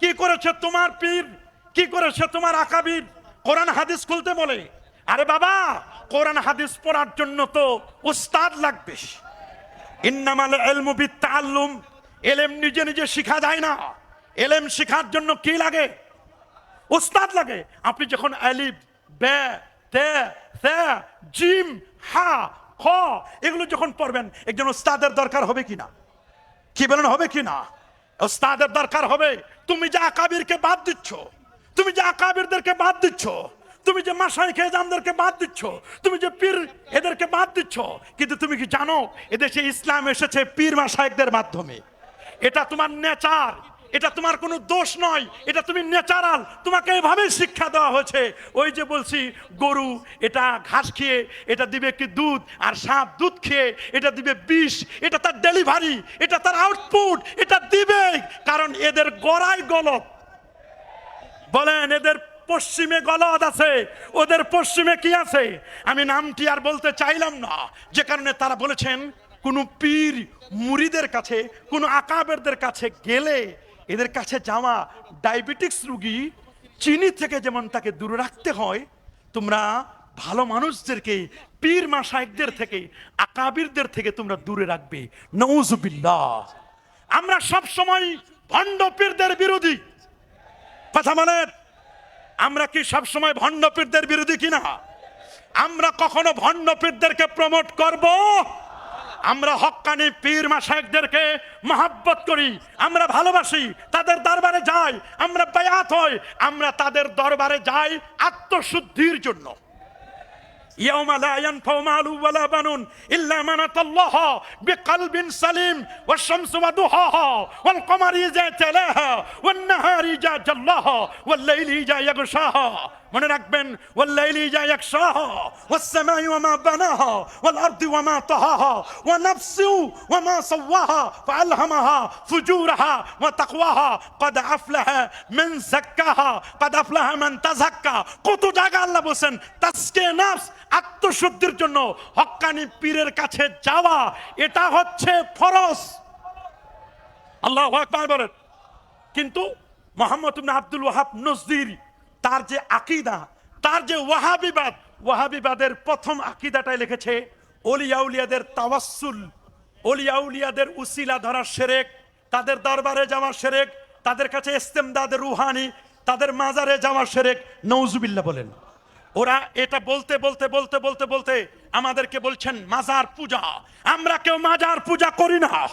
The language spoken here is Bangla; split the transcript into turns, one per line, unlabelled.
কি করেছে তোমার পীর? কি করেছে তোমার আকাবির? কোরআন হাদিস খুলতে বলে, আরে বাবা, কোরআন হাদিস পড়ার জন্য তো উস্তাদ লাগবে। ইন্নামাল এলমু বিত্তাল্লুম এলেম নিজে নিজে শিখা যায় না। এলেম শেখার জন্য কি লাগে? উস্তাদ লাগে। আপনি যখন আলিফ, বে, তে জিম, হা, খ, এগুলো যখন পড়বেন, একজন উস্তাদের দরকার হবে কিনা কি বলেন, হবে কি না? ওস্তাদের দরকার হবে। তুমি যে আকাবিরকে বাদ দিচ্ছ, তুমি যে আকাবিরদেরকে বাদ দিচ্ছ, তুমি যে মাসাই খেজামদেরকে বাদ দিচ্ছ, তুমি যে পীর এদেরকে বাদ দিচ্ছ, কিন্তু তুমি কি জানো, এদেশে ইসলাম এসেছে পীর মাসাইকদের মাধ্যমে। এটা তোমার নেচার। এটা তোমার কোনো দোষ নয়, এটা তুমি ন্যাচারাল তোমাকে এভাবে শিক্ষা দেওয়া হয়েছে। ওই যে বলছি, গরু এটা ঘাস খেয়ে, এটা দিবে কি দুধ, আর সাপ দুধ খেয়ে, এটা দিবে বিষ, এটা তার ডেলিভারি এটা তার আউটপুট এটা দিবে, কারণ এদের গড়াই গলত। বলেন, এদের পশ্চিমে গলদ আছে, ওদের পশ্চিমে কি আছে? আমি নামটি আর বলতে চাইলাম না, যে কারণে তারা বলেছেন, কোনো পীর মুড়িদের কাছে, কোনো আকাবেরদের কাছে গেলে এদের কাছে যাওয়া ডায়াবেটিক্স রুগী চিনি থেকে যেমন তাকে দূরে রাখতে হয়, তোমরা ভালো মানুষদেরকে, পীর মাসাইকদের থেকে, আকাবিরদের থেকে তোমরা দূরে রাখবে। নৌজুবিল্লাহ আমরা সব সময় ভণ্ড পীরদের বিরোধী। কথা বলেন? আমরা কি সব সময় ভণ্ড পীরদের বিরোধী কিনা? আমরা কখনো ভণ্ড পীরদেরকে প্রমোট করব? আমরা হক্কানি পীর মাসায়কদেরকে মহাব্বত করি, আমরা ভালোবাসি, তাদের দরবারে যাই, আমরা বায়াত হই, আমরা তাদের দরবারে যাই আত্মশুদ্ধির জন্য। يوم لا ينفع مال ولا بنون إلا من أتى الله بقلب سليم والشمس وضحاها والقمر إذا تلاها والنهار إذا جلاها والليل إذا يغشاها মনে রাখবেন والليل إذا يغشاها والسماء وما بناها والأرض وما طهاها ونفس وما سواها فألهمها فجورها وتقواها قد أفلح من زكاها قد أفلح من تزكى কত জায়গা আল্লাহ বলছেন তাসকে নাফস আত্মশুদ্ধির জন্য হক্কানি পীরের কাছে যাওয়া, এটা হচ্ছে ফরজ। আল্লাহ বলেন। কিন্তু মোহাম্মদ আব্দুল ওয়াহাব নজদির, তার যে আকিদা, তার যে ওয়াহাবিবাদ, ওয়াহাবিবাদের প্রথম আকিদাটাই লিখেছে অলিয়াউলিয়াদের তাওয়াসুল অলিয়াউলিয়াদের উসিলা ধরার সেরেক, তাদের দরবারে যাওয়া সেরেক, তাদের কাছে ইস্তেমদাদের রুহানি, তাদের মাজারে যাওয়া সেরেক নৌজুবিল্লা বলেন। ওরা এটা বলতে বলতে বলতে বলতে বলতে আমাদেরকে বলছেন মাজার পূজা। আমরা কেউ মাজার পূজা করি না।